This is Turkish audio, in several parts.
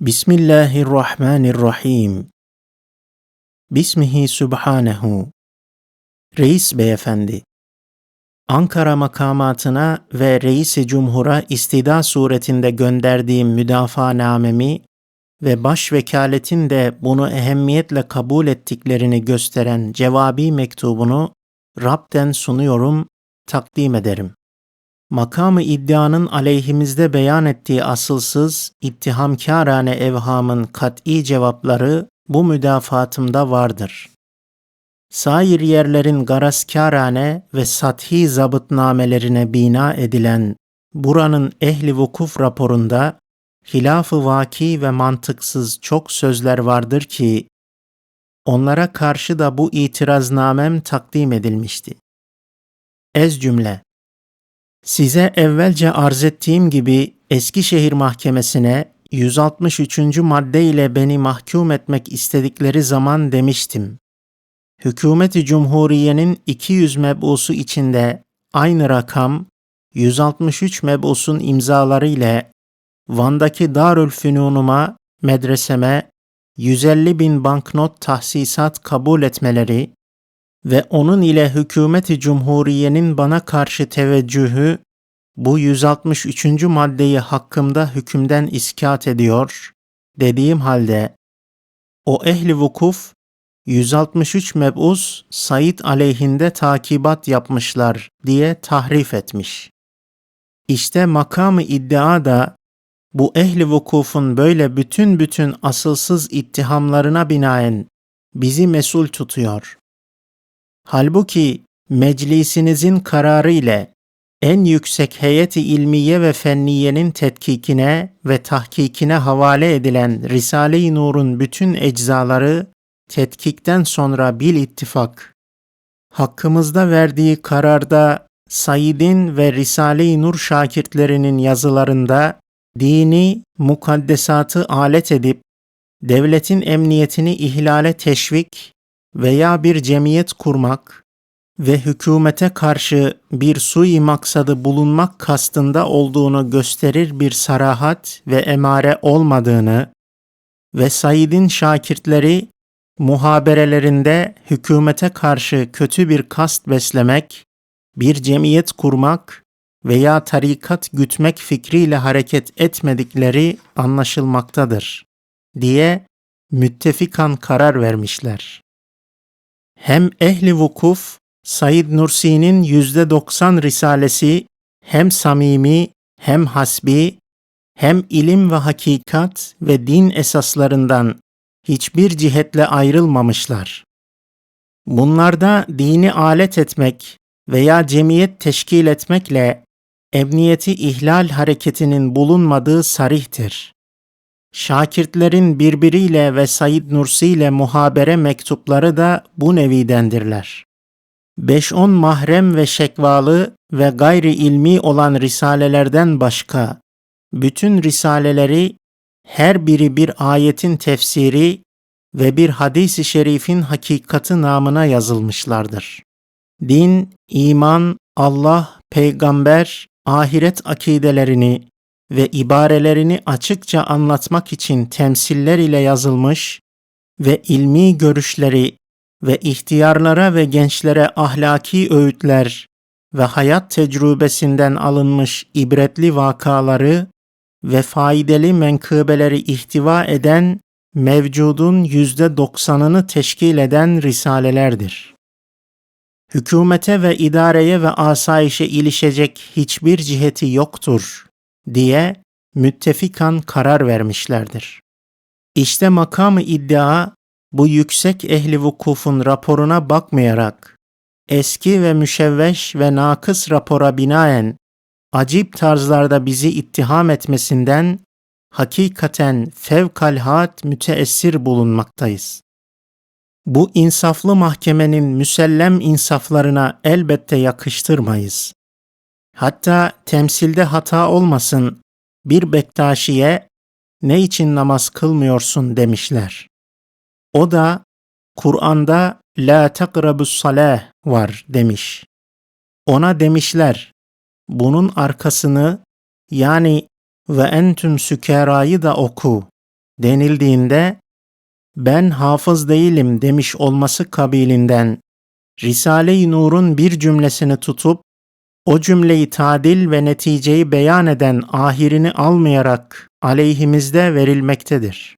Bismillahirrahmanirrahim. Bismihi Sübhanehu. Reis Beyefendi. Ankara makamatına ve Reis-i Cumhur'a istida suretinde gönderdiğim müdafaa namemi ve baş vekaletin de bunu ehemmiyetle kabul ettiklerini gösteren cevabi mektubunu Rab'den sunuyorum, takdim ederim makamı iddianın aleyhimizde beyan ettiği asılsız, ittihamkârane evhamın kat'i cevapları bu müdafatımda vardır. Sair yerlerin garaskârane ve sathi zabıtnamelerine bina edilen buranın ehli vukuf raporunda hilafı vaki ve mantıksız çok sözler vardır ki onlara karşı da bu itiraznamem takdim edilmişti. Ez cümle Size evvelce arz ettiğim gibi Eskişehir Mahkemesi'ne 163. madde ile beni mahkum etmek istedikleri zaman demiştim. Hükümeti Cumhuriye'nin 200 mebusu içinde aynı rakam 163 mebusun imzaları ile Van'daki Darül Fünunuma, medreseme 150 bin banknot tahsisat kabul etmeleri ve onun ile hükümeti cumhuriyenin bana karşı teveccühü bu 163. maddeyi hakkımda hükümden iskat ediyor dediğim halde o ehli vukuf 163 mebus Said aleyhinde takibat yapmışlar diye tahrif etmiş. İşte makamı iddia da bu ehli vukufun böyle bütün bütün asılsız ittihamlarına binaen bizi mesul tutuyor. Halbuki meclisinizin kararı ile en yüksek heyeti ilmiye ve fenniyenin tetkikine ve tahkikine havale edilen Risale-i Nur'un bütün eczaları tetkikten sonra bil ittifak. Hakkımızda verdiği kararda Said'in ve Risale-i Nur şakirtlerinin yazılarında dini mukaddesatı alet edip devletin emniyetini ihlale teşvik veya bir cemiyet kurmak ve hükümete karşı bir sui maksadı bulunmak kastında olduğunu gösterir bir sarahat ve emare olmadığını ve Said'in şakirtleri muhaberelerinde hükümete karşı kötü bir kast beslemek, bir cemiyet kurmak veya tarikat gütmek fikriyle hareket etmedikleri anlaşılmaktadır diye müttefikan karar vermişler hem ehli vukuf Said Nursi'nin yüzde doksan risalesi hem samimi hem hasbi hem ilim ve hakikat ve din esaslarından hiçbir cihetle ayrılmamışlar. Bunlarda dini alet etmek veya cemiyet teşkil etmekle emniyeti ihlal hareketinin bulunmadığı sarihtir. Şakirtlerin birbiriyle ve Said Nursi ile muhabere mektupları da bu nevidendirler. 5-10 mahrem ve şekvalı ve gayri ilmi olan risalelerden başka bütün risaleleri her biri bir ayetin tefsiri ve bir hadis-i şerifin hakikati namına yazılmışlardır. Din, iman, Allah, peygamber, ahiret akidelerini ve ibarelerini açıkça anlatmak için temsiller ile yazılmış ve ilmi görüşleri ve ihtiyarlara ve gençlere ahlaki öğütler ve hayat tecrübesinden alınmış ibretli vakaları ve faydalı menkıbeleri ihtiva eden mevcudun yüzde doksanını teşkil eden risalelerdir. Hükümete ve idareye ve asayişe ilişecek hiçbir ciheti yoktur diye müttefikan karar vermişlerdir. İşte makamı iddia bu yüksek ehli vukufun raporuna bakmayarak eski ve müşevveş ve nakıs rapora binaen acip tarzlarda bizi ittiham etmesinden hakikaten fevkalhat müteessir bulunmaktayız. Bu insaflı mahkemenin müsellem insaflarına elbette yakıştırmayız. Hatta temsilde hata olmasın bir Bektaşi'ye ne için namaz kılmıyorsun demişler. O da Kur'an'da la takrabus salah var demiş. Ona demişler bunun arkasını yani ve entüm sükerayı da oku denildiğinde ben hafız değilim demiş olması kabilinden Risale-i Nur'un bir cümlesini tutup o cümleyi tadil ve neticeyi beyan eden ahirini almayarak aleyhimizde verilmektedir.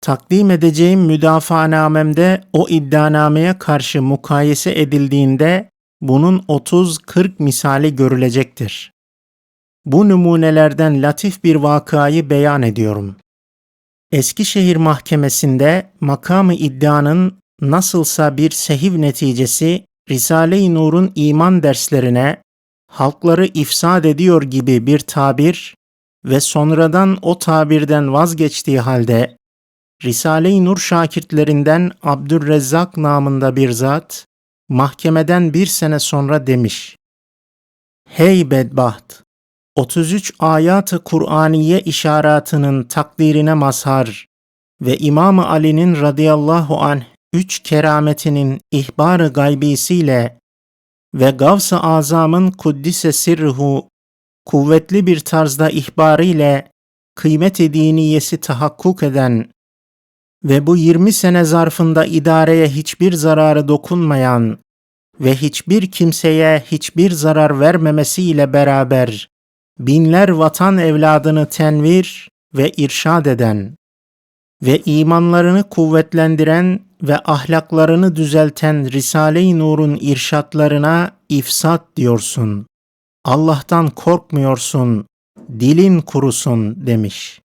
Takdim edeceğim müdafaanamemde o iddianameye karşı mukayese edildiğinde bunun 30-40 misali görülecektir. Bu numunelerden latif bir vakayı beyan ediyorum. Eskişehir Mahkemesi'nde makamı iddianın nasılsa bir sehiv neticesi Risale-i Nur'un iman derslerine halkları ifsad ediyor gibi bir tabir ve sonradan o tabirden vazgeçtiği halde Risale-i Nur şakirtlerinden Abdülrezzak namında bir zat mahkemeden bir sene sonra demiş. Hey bedbaht! 33 ayat-ı Kur'aniye işaretinin takdirine mazhar ve İmam Ali'nin radıyallahu anh üç kerametinin ihbar-ı gaybisiyle ve Gavs-ı Azam'ın kuddise sirruhu kuvvetli bir tarzda ihbarı ile kıymet-i diniyesi tahakkuk eden ve bu 20 sene zarfında idareye hiçbir zararı dokunmayan ve hiçbir kimseye hiçbir zarar vermemesiyle beraber binler vatan evladını tenvir ve irşad eden ve imanlarını kuvvetlendiren ve ahlaklarını düzelten Risale-i Nur'un irşatlarına ifsat diyorsun. Allah'tan korkmuyorsun, dilin kurusun demiş.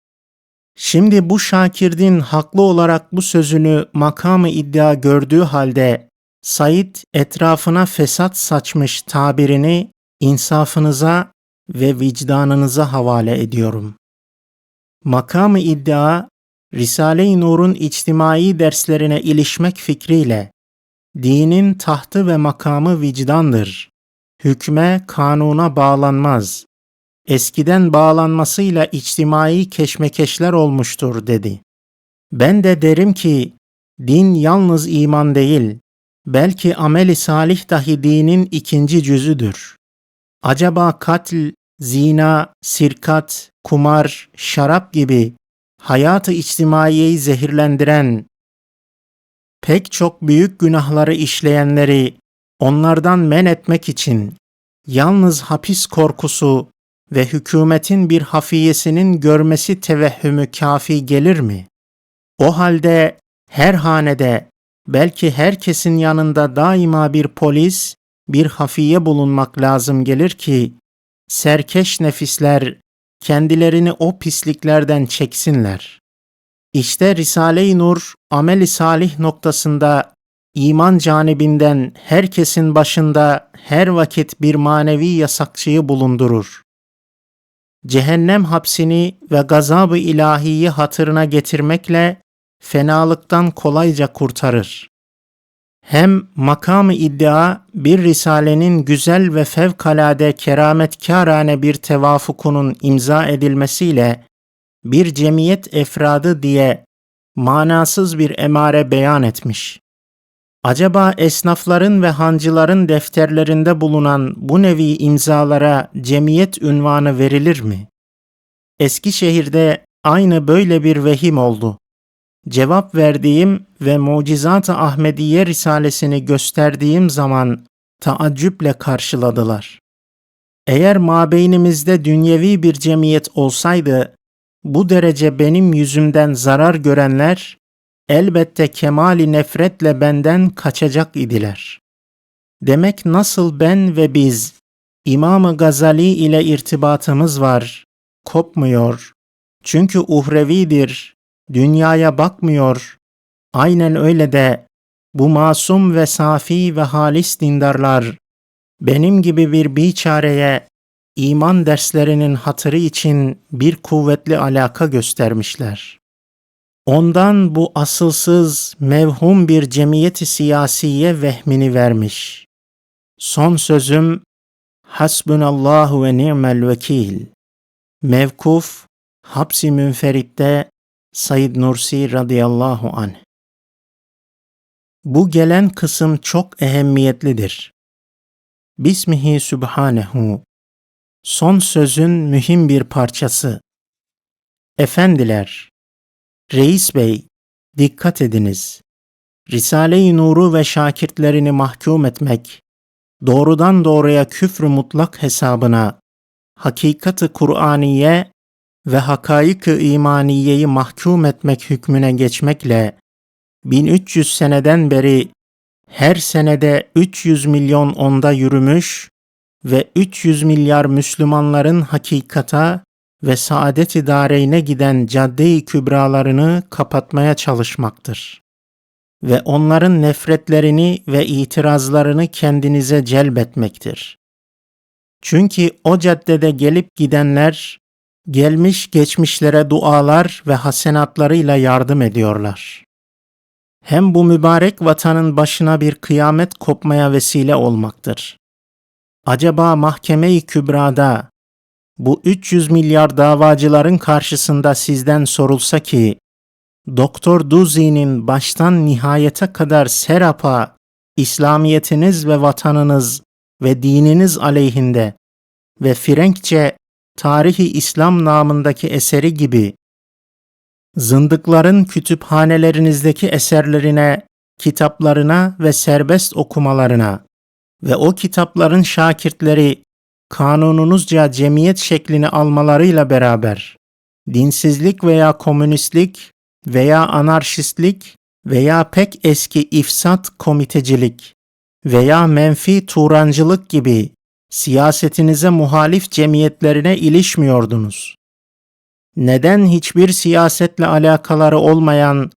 Şimdi bu şakirdin haklı olarak bu sözünü makamı iddia gördüğü halde Said etrafına fesat saçmış tabirini insafınıza ve vicdanınıza havale ediyorum. Makamı iddia Risale-i Nur'un içtimai derslerine ilişmek fikriyle dinin tahtı ve makamı vicdandır. Hükme, kanuna bağlanmaz. Eskiden bağlanmasıyla içtimai keşmekeşler olmuştur dedi. Ben de derim ki din yalnız iman değil, belki ameli salih dahi dinin ikinci cüzüdür. Acaba katil, zina, sirkat, kumar, şarap gibi hayatı içtimaiyeyi zehirlendiren, pek çok büyük günahları işleyenleri onlardan men etmek için yalnız hapis korkusu ve hükümetin bir hafiyesinin görmesi tevehhümü kafi gelir mi? O halde her hanede belki herkesin yanında daima bir polis, bir hafiye bulunmak lazım gelir ki serkeş nefisler kendilerini o pisliklerden çeksinler. İşte Risale-i Nur ameli salih noktasında iman canibinden herkesin başında her vakit bir manevi yasakçıyı bulundurur. Cehennem hapsini ve gazabı ilahiyi hatırına getirmekle fenalıktan kolayca kurtarır. Hem makamı iddia bir risalenin güzel ve fevkalade kerametkârane bir tevafukunun imza edilmesiyle bir cemiyet efradı diye manasız bir emare beyan etmiş. Acaba esnafların ve hancıların defterlerinde bulunan bu nevi imzalara cemiyet ünvanı verilir mi? Eskişehir'de aynı böyle bir vehim oldu cevap verdiğim ve Mucizat-ı Ahmediye Risalesini gösterdiğim zaman taaccüple karşıladılar. Eğer mabeynimizde dünyevi bir cemiyet olsaydı, bu derece benim yüzümden zarar görenler, elbette kemali nefretle benden kaçacak idiler. Demek nasıl ben ve biz, İmam-ı Gazali ile irtibatımız var, kopmuyor. Çünkü uhrevidir, dünyaya bakmıyor. Aynen öyle de bu masum ve safi ve halis dindarlar benim gibi bir biçareye iman derslerinin hatırı için bir kuvvetli alaka göstermişler. Ondan bu asılsız, mevhum bir cemiyeti siyasiye vehmini vermiş. Son sözüm Hasbunallahu ve ni'mel vekil. Mevkuf, hapsi münferitte Said Nursi radıyallahu anh. Bu gelen kısım çok ehemmiyetlidir. Bismihi Sübhanehu. Son sözün mühim bir parçası. Efendiler, Reis Bey, dikkat ediniz. Risale-i Nur'u ve şakirtlerini mahkum etmek, doğrudan doğruya küfrü mutlak hesabına, hakikati Kur'aniye ve hakaik-ı imaniyeyi mahkum etmek hükmüne geçmekle 1300 seneden beri her senede 300 milyon onda yürümüş ve 300 milyar Müslümanların hakikata ve saadet-i dareyne giden cadde-i kübralarını kapatmaya çalışmaktır. Ve onların nefretlerini ve itirazlarını kendinize celbetmektir. Çünkü o caddede gelip gidenler, gelmiş geçmişlere dualar ve hasenatlarıyla yardım ediyorlar. Hem bu mübarek vatanın başına bir kıyamet kopmaya vesile olmaktır. Acaba mahkeme-i kübrada bu 300 milyar davacıların karşısında sizden sorulsa ki, Doktor Duzi'nin baştan nihayete kadar serapa, İslamiyetiniz ve vatanınız ve dininiz aleyhinde ve Frenkçe Tarihi İslam namındaki eseri gibi zındıkların kütüphanelerinizdeki eserlerine, kitaplarına ve serbest okumalarına ve o kitapların şakirtleri kanununuzca cemiyet şeklini almalarıyla beraber dinsizlik veya komünistlik veya anarşistlik veya pek eski ifsat komitecilik veya menfi turancılık gibi siyasetinize muhalif cemiyetlerine ilişmiyordunuz. Neden hiçbir siyasetle alakaları olmayan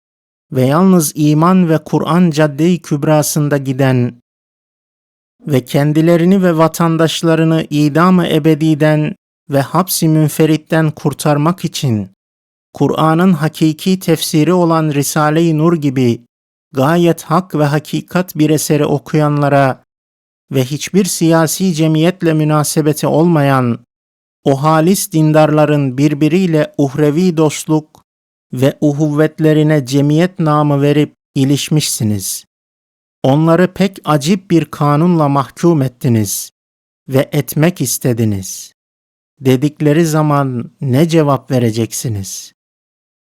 ve yalnız iman ve Kur'an cadde-i kübrasında giden ve kendilerini ve vatandaşlarını idam-ı ebediden ve hapsi münferitten kurtarmak için Kur'an'ın hakiki tefsiri olan Risale-i Nur gibi gayet hak ve hakikat bir eseri okuyanlara ve hiçbir siyasi cemiyetle münasebeti olmayan o halis dindarların birbiriyle uhrevi dostluk ve uhuvvetlerine cemiyet namı verip ilişmişsiniz. Onları pek acip bir kanunla mahkum ettiniz ve etmek istediniz. Dedikleri zaman ne cevap vereceksiniz?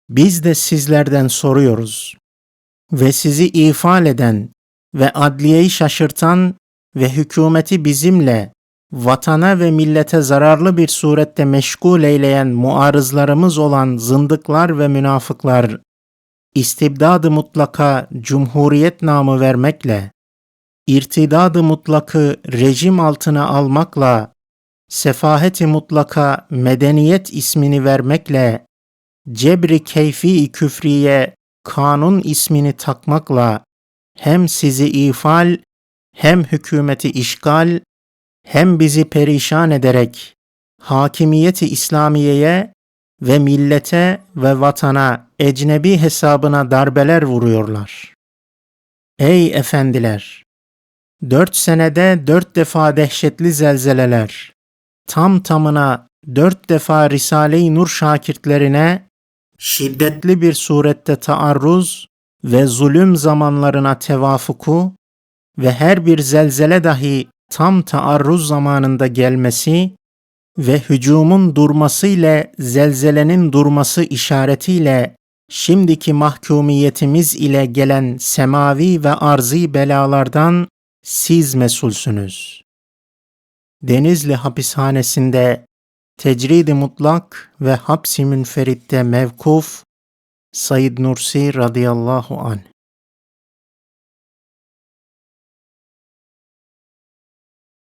Biz de sizlerden soruyoruz. Ve sizi ifal eden ve adliyeyi şaşırtan ve hükümeti bizimle vatana ve millete zararlı bir surette meşgul eyleyen muarızlarımız olan zındıklar ve münafıklar istibdadı mutlaka cumhuriyet namı vermekle, irtidadı mutlakı rejim altına almakla, sefaheti mutlaka medeniyet ismini vermekle, cebri keyfi küfriye kanun ismini takmakla hem sizi ifal hem hükümeti işgal hem bizi perişan ederek hakimiyeti İslamiye'ye ve millete ve vatana ecnebi hesabına darbeler vuruyorlar. Ey efendiler! Dört senede dört defa dehşetli zelzeleler, tam tamına dört defa Risale-i Nur şakirtlerine şiddetli bir surette taarruz ve zulüm zamanlarına tevafuku ve her bir zelzele dahi tam taarruz zamanında gelmesi ve hücumun durması ile zelzelenin durması işaretiyle şimdiki mahkumiyetimiz ile gelen semavi ve arzi belalardan siz mesulsünüz. Denizli hapishanesinde tecrid-i mutlak ve hapsi münferitte mevkuf Said Nursi radıyallahu anh